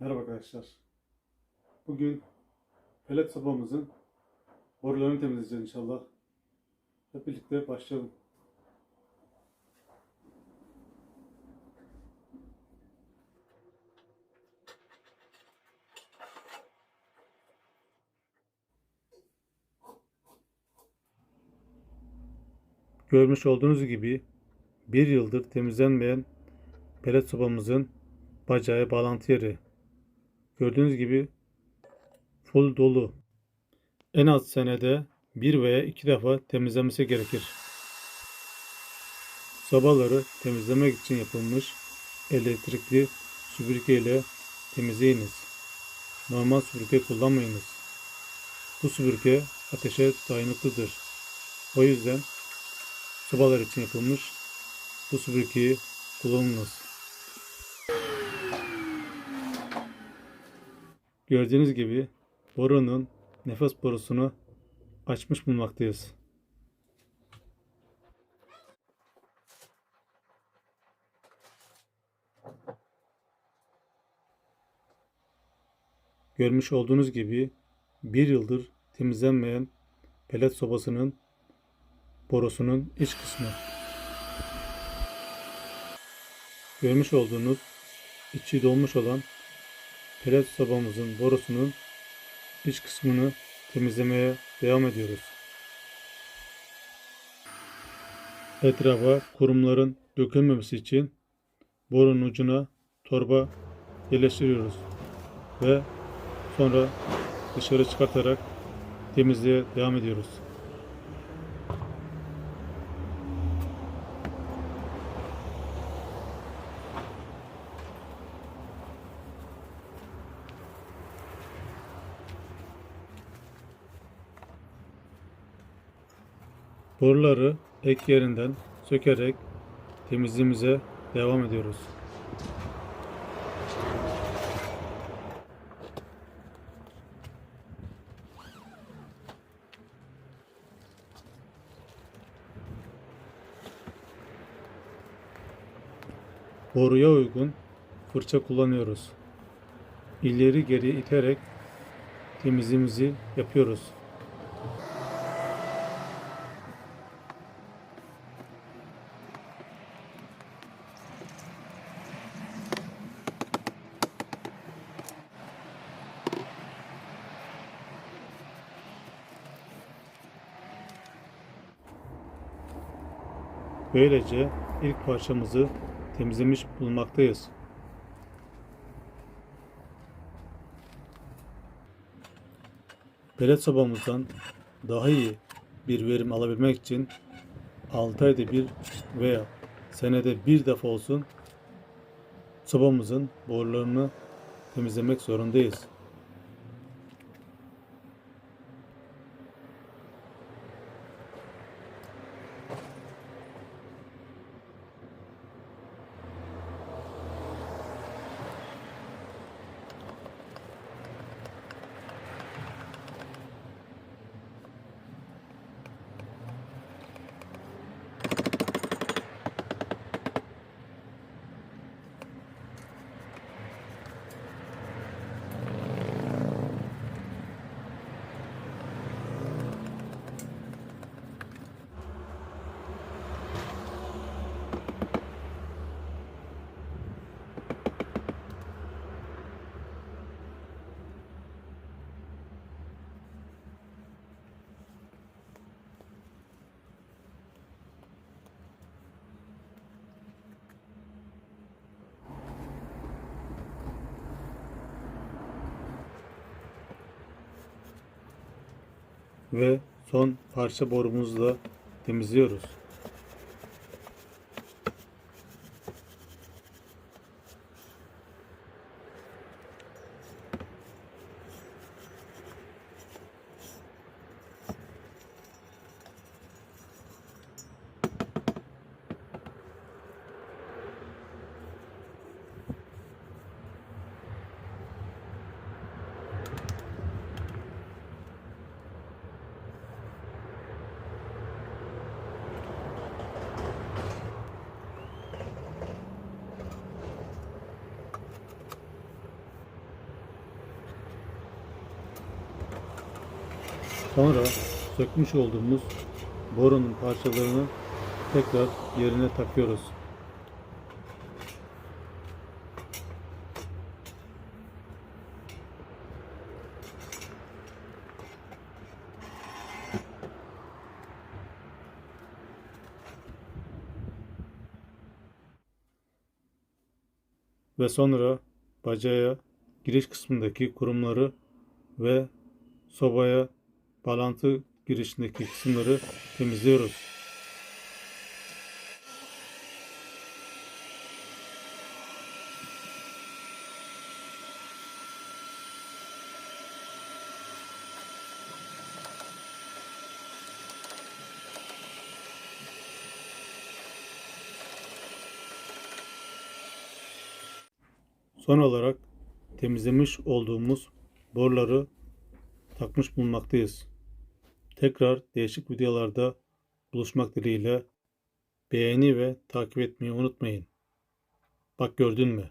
Merhaba arkadaşlar. Bugün pelet sobamızın borularını temizleyeceğiz inşallah. Hep birlikte başlayalım. Görmüş olduğunuz gibi bir yıldır temizlenmeyen pelet sobamızın bacağı bağlantı yeri. Gördüğünüz gibi full dolu. En az senede bir veya iki defa temizlenmesi gerekir. Sobaları temizlemek için yapılmış elektrikli süpürge ile temizleyiniz. Normal süpürge kullanmayınız. Bu süpürge ateşe dayanıklıdır. O yüzden sobalar için yapılmış bu süpürgeyi kullanınız. Gördüğünüz gibi borunun nefes borusunu açmış bulunmaktayız. Görmüş olduğunuz gibi bir yıldır temizlenmeyen pelet sobasının borusunun iç kısmı. Görmüş olduğunuz içi dolmuş olan pelet sobamızın borusunun iç kısmını temizlemeye devam ediyoruz. Etrafa kurumların dökülmemesi için borunun ucuna torba yerleştiriyoruz ve sonra dışarı çıkartarak temizliğe devam ediyoruz. Boruları ek yerinden sökerek temizliğimize devam ediyoruz. Boruya uygun fırça kullanıyoruz. İleri geri iterek temizliğimizi yapıyoruz. Böylece ilk parçamızı temizlemiş bulunmaktayız. Pelet sobamızdan daha iyi bir verim alabilmek için 6 ayda bir veya senede bir defa olsun sobamızın borularını temizlemek zorundayız. Ve son parça borumuzla temizliyoruz. Sonra sökmüş olduğumuz borunun parçalarını tekrar yerine takıyoruz. Ve sonra bacaya giriş kısmındaki kurumları ve sobaya bağlantı girişindeki kısımları temizliyoruz. Son olarak temizlemiş olduğumuz boruları takmış bulunmaktayız. Tekrar değişik videolarda buluşmak dileğiyle beğeni ve takip etmeyi unutmayın. Bak gördün mü?